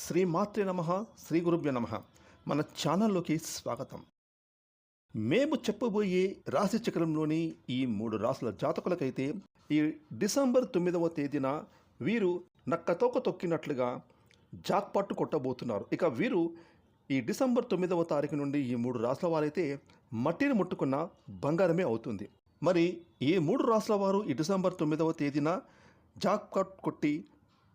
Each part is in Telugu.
శ్రీ మాత్రి నమ శ్రీ గురుభ్య నమ. మన ఛానల్లోకి స్వాగతం. మేము చెప్పబోయే రాశి చక్రంలోని ఈ మూడు రాసుల జాతకులకైతే ఈ డిసెంబర్ తొమ్మిదవ తేదీన వీరు నక్కతోక తొక్కినట్లుగా జాక్పాట్ కొట్టబోతున్నారు. ఇక వీరు ఈ డిసెంబర్ తొమ్మిదవ తారీఖు నుండి ఈ మూడు రాసుల వారైతే మట్టిని ముట్టుకున్న బంగారమే అవుతుంది. మరి ఈ మూడు రాసుల వారు ఈ డిసెంబర్ తొమ్మిదవ తేదీన జాక్పాట్ కొట్టి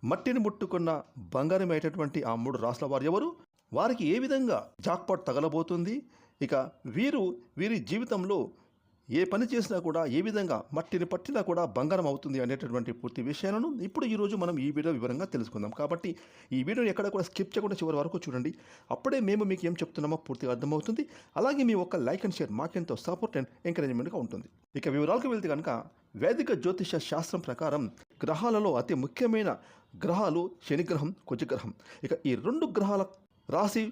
మట్టిని ముట్టుకున్న బంగారం అయ్యేటటువంటి ఆ మూడు రాసుల వారు ఎవరు? వారికి ఏ విధంగా జాక్పాట్ తగలబోతుంది? ఇక వీరు వీరి జీవితంలో ఏ పని చేసినా కూడా ఏ విధంగా మట్టిని పట్టినా కూడా బంగారం అవుతుంది అనేటటువంటి పూర్తి విషయాలను ఇప్పుడు ఈరోజు మనం ఈ వీడియో వివరంగా తెలుసుకుందాం. కాబట్టి ఈ వీడియోని ఎక్కడ కూడా స్కిప్ చేయకుండా చివరి వరకు చూడండి. అప్పుడే మేము మీకు ఏం చెప్తున్నామో పూర్తిగా అర్థమవుతుంది. అలాగే మీ ఒక్క లైక్ అండ్ షేర్ మాకెంతో సపోర్ట్ అండ్ ఎంకరేజ్మెంట్గా ఉంటుంది. ఇక వివరాలకు వెళ్తే కనుక వేదిక జ్యోతిష శాస్త్రం ప్రకారం గ్రహాలలో అతి ముఖ్యమైన గ్రహాలు శనిగ్రహం కుజగ్రహం. ఇక ఈ రెండు గ్రహాల రాశి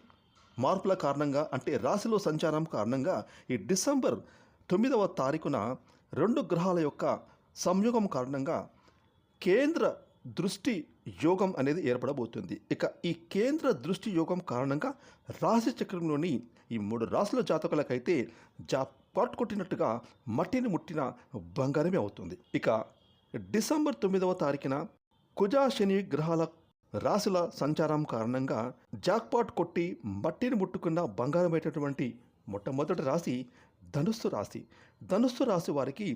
మార్పుల కారణంగా అంటే రాశిలో సంచారం కారణంగా ఈ డిసెంబర్ తొమ్మిదవ తారీఖున రెండు గ్రహాల యొక్క సంయోగం కారణంగా కేంద్ర దృష్టి యోగం అనేది ఏర్పడబోతుంది. ఇక ఈ కేంద్ర దృష్టి యోగం కారణంగా రాశి చక్రంలోని ఈ మూడు రాశుల జాతకులకైతే జా పాట్ కొట్టినట్టుగా మట్టిని ముట్టిన బంగారమే అవుతుంది. ఇక డిసెంబర్ తొమ్మిదవ తారీఖున కుజా శని గ్రహాల రాశుల సంచారం కారణంగా జాక్పాట్ కొట్టి మట్టిని ముట్టుకున్న బంగారమైనటువంటి మొట్టమొదటి రాశి ధనుస్సు రాశి. ధనుస్సు రాశి వారికి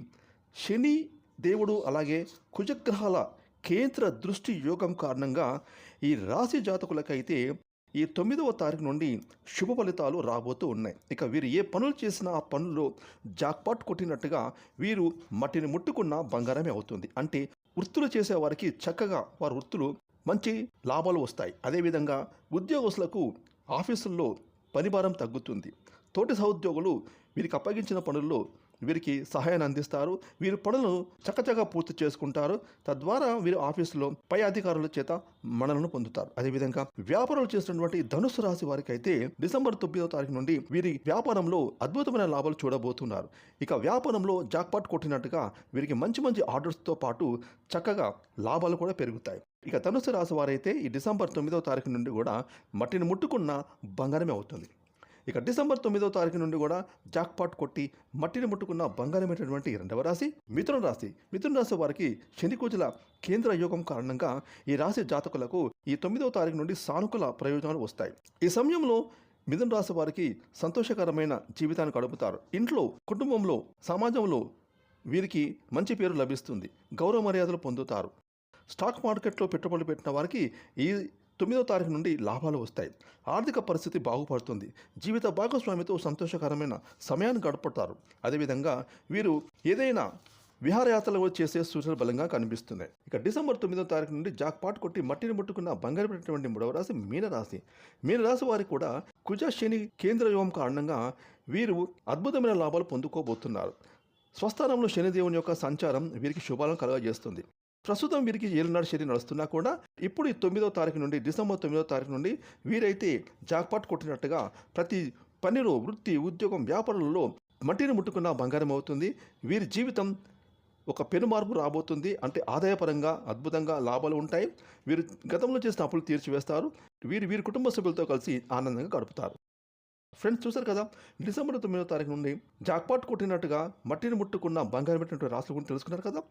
శని దేవుడు అలాగే కుజగ్రహాల కేంద్ర దృష్టి యోగం కారణంగా ఈ రాశి జాతకులకైతే ఈ తొమ్మిదవ తారీఖు నుండి శుభ ఫలితాలు రాబోతూ ఉన్నాయి. ఇక వీరు ఏ పనులు చేసినా ఆ పనుల్లో జాక్పాట్ కొట్టినట్టుగా వీరు మట్టిని ముట్టుకున్న బంగారమే అవుతుంది. అంటే వృత్తులు చేసేవారికి చక్కగా వారి వృత్తులు మంచి లాభాలు వస్తాయి. అదేవిధంగా ఉద్యోగస్తులకు ఆఫీసుల్లో పనిభారం తగ్గుతుంది. తోటి సహోద్యోగులు వీరికి అప్పగించిన పనుల్లో వీరికి సహాయాన్ని అందిస్తారు. వీరు పనులను చక్కచక్క పూర్తి చేసుకుంటారు. తద్వారా వీరు ఆఫీసులో పై అధికారుల చేత మనలను పొందుతారు. అదేవిధంగా వ్యాపారాలు చేస్తున్నటువంటి ధనుసు రాశి వారికి అయితే డిసెంబర్ తొమ్మిదవ తారీఖు నుండి వీరి వ్యాపారంలో అద్భుతమైన లాభాలు చూడబోతున్నారు. ఇక వ్యాపారంలో జాక్పాట్ కొట్టినట్టుగా వీరికి మంచి మంచి ఆర్డర్స్తో పాటు చక్కగా లాభాలు కూడా పెరుగుతాయి. ఇక ధనుసు రాశి వారైతే ఈ డిసెంబర్ తొమ్మిదవ తారీఖు నుండి కూడా మట్టిని ముట్టుకున్న బంగారమే అవుతుంది. ఇక డిసెంబర్ తొమ్మిదవ తారీఖు నుండి కూడా జాక్పాట్ కొట్టి మట్టిని ముట్టుకున్న బంగారమైనటువంటి రెండవ రాశి మిథున రాశి. మిథున రాశి వారికి శనికూజుల కేంద్ర యోగం కారణంగా ఈ రాశి జాతకులకు ఈ తొమ్మిదవ తారీఖు నుండి సానుకూల ప్రయోజనాలు వస్తాయి. ఈ సమయంలో మిథున రాశి వారికి సంతోషకరమైన జీవితాన్ని గడుపుతారు. ఇంట్లో కుటుంబంలో సమాజంలో వీరికి మంచి పేరు లభిస్తుంది. గౌరవ మర్యాదలు పొందుతారు. స్టాక్ మార్కెట్లో పెట్టుబడులు పెట్టిన వారికి ఈ తొమ్మిదో తారీఖు నుండి లాభాలు వస్తాయి. ఆర్థిక పరిస్థితి బాగుపడుతుంది. జీవిత భాగస్వామితో సంతోషకరమైన సమయాన్ని గడపడతారు అదేవిధంగా వీరు ఏదైనా విహారయాత్రలు చేసే సూచనలు బలంగా కనిపిస్తున్నాయి. ఇక డిసెంబర్ తొమ్మిదో తారీఖు నుండి జాక్పాట్ కొట్టి మట్టిని ముట్టుకున్న బంగారు పెట్టినటువంటి మూడవ రాశి మీనరాశి. మీనరాశి వారికి కూడా కుజ శని కేంద్ర యోగం కారణంగా వీరు అద్భుతమైన లాభాలు పొందుకోబోతున్నారు. స్వస్థానంలో శనిదేవుని యొక్క సంచారం వీరికి శుభాలను కలుగజేస్తుంది. ప్రస్తుతం వీరికి ఏలునాడు శని నడుస్తున్నా కూడా ఇప్పుడు ఈ తొమ్మిదో తారీఖు నుండి డిసెంబర్ తొమ్మిదో తారీఖు నుండి వీరైతే జాక్పాట్ కొట్టినట్టుగా ప్రతి పనిలో వృత్తి ఉద్యోగం వ్యాపారంలో మట్టిని ముట్టుకున్న బంగారం అవుతుంది. వీరి జీవితం ఒక పెను మార్పు రాబోతుంది. అంటే ఆదాయపరంగా అద్భుతంగా లాభాలు ఉంటాయి. వీరు గతంలో చేసిన అప్పులు తీర్చివేస్తారు. వీరు వీరి కుటుంబ సభ్యులతో కలిసి ఆనందంగా గడుపుతారు. ఫ్రెండ్స్ చూసారు కదా? డిసెంబర్ తొమ్మిదో తారీఖు నుండి జాక్పాట్ కొట్టినట్టుగా మట్టిని ముట్టుకున్న బంగారం పెట్టినటువంటి రాష్ట్రం గురించి తెలుసుకున్నారు కదా?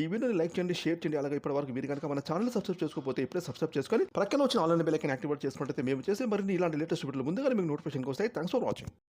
ఈ వీడియోని లైక్ చేయండి షేర్ చేయండి. అలాగే ఇప్పటి వరకు మీరు కనుక మన ఛానల్ సబ్స్క్రైబ్ చేసుకోకపోతే ఇప్పుడే సబ్స్క్రైబ్ చేసుకొని ప్రక్కన వచ్చిన ఆన్లైన్ బెల్ ఐకన్ యాక్టివేట్ చేసుకుంటే మేము చేసే మరిన్ని ఇలాంటి లేటెస్ట్ వీడియోలు ముందుగా మీకు నోటిఫికేషన్ వస్తాయి. Thanks for watching